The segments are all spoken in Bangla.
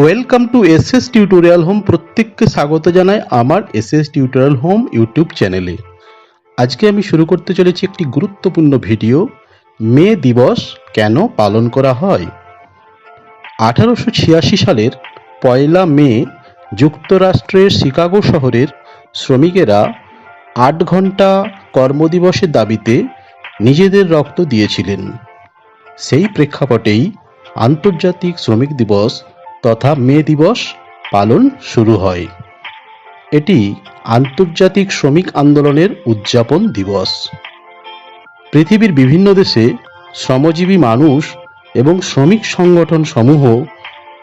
Welcome to S S tutorial home প্রত্যেককে স্বাগত জানাই আমার S S tutorial home YouTube চ্যানেলে আজকে আমি শুরু করতে চলেছি একটি গুরুত্বপূর্ণ ভিডিও, মে দিবস কেন পালন করা হয়? আঠারোশো ছিয়াশি সালের পয়লা মে যুক্তরাষ্ট্রের শিকাগো শহরের শ্রমিকেরা আট ঘণ্টা কর্মদিবসের দাবিতে নিজেদের রক্ত দিয়েছিলেন। সেই প্রেক্ষাপটেই আন্তর্জাতিক শ্রমিক দিবস তথা মে দিবস পালন শুরু হয়। এটি আন্তর্জাতিক শ্রমিক আন্দোলনের উদযাপন দিবস। পৃথিবীর বিভিন্ন দেশে শ্রমজীবী মানুষ এবং শ্রমিক সংগঠন সমূহ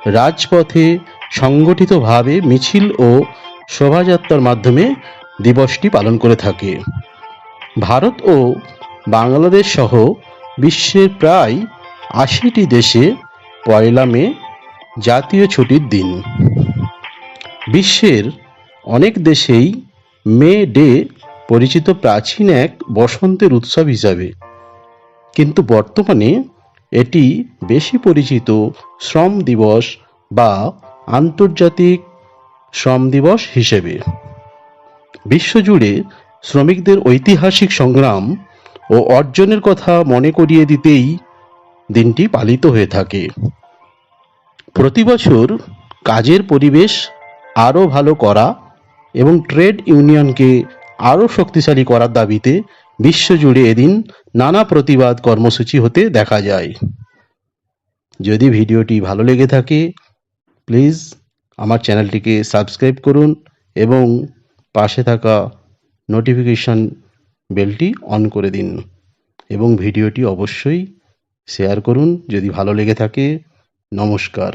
রাজপথে সংগঠিতভাবে মিছিল ও শোভাযাত্রার মাধ্যমে দিবসটি পালন করে থাকে। ভারত ও বাংলাদেশ সহ বিশ্বের প্রায় আশিটি দেশে পয়লা মে জাতীয় ছুটির দিন। বিশ্বের অনেক দেশেই মে ডে পরিচিত প্রাচীন এক বসন্তের উৎসব হিসাবে। কিন্তু বর্তমানে এটি বেশি পরিচিত শ্রম দিবস বা আন্তর্জাতিক শ্রম দিবস হিসেবে। বিশ্বজুড়ে শ্রমিকদের ঐতিহাসিক সংগ্রাম ও অর্জনের কথা মনে করিয়ে দিতেই দিনটি পালিত হয়ে থাকে। প্রতি বছর কাজের পরিবেশ আরও ভালো করা এবং ট্রেড ইউনিয়নকে আরও শক্তিশালী করার দাবিতে বিশ্বজুড়ে এদিন নানা প্রতিবাদ কর্মসূচি হতে দেখা যায়। যদি ভিডিওটি ভালো লেগে থাকে, প্লিজ আমার চ্যানেলটিকে সাবস্ক্রাইব করুন এবং পাশে থাকা নোটিফিকেশন বেলটি অন করে দিন এবং ভিডিওটি অবশ্যই শেয়ার করুন। যদি ভালো লেগে থাকে নমস্কার।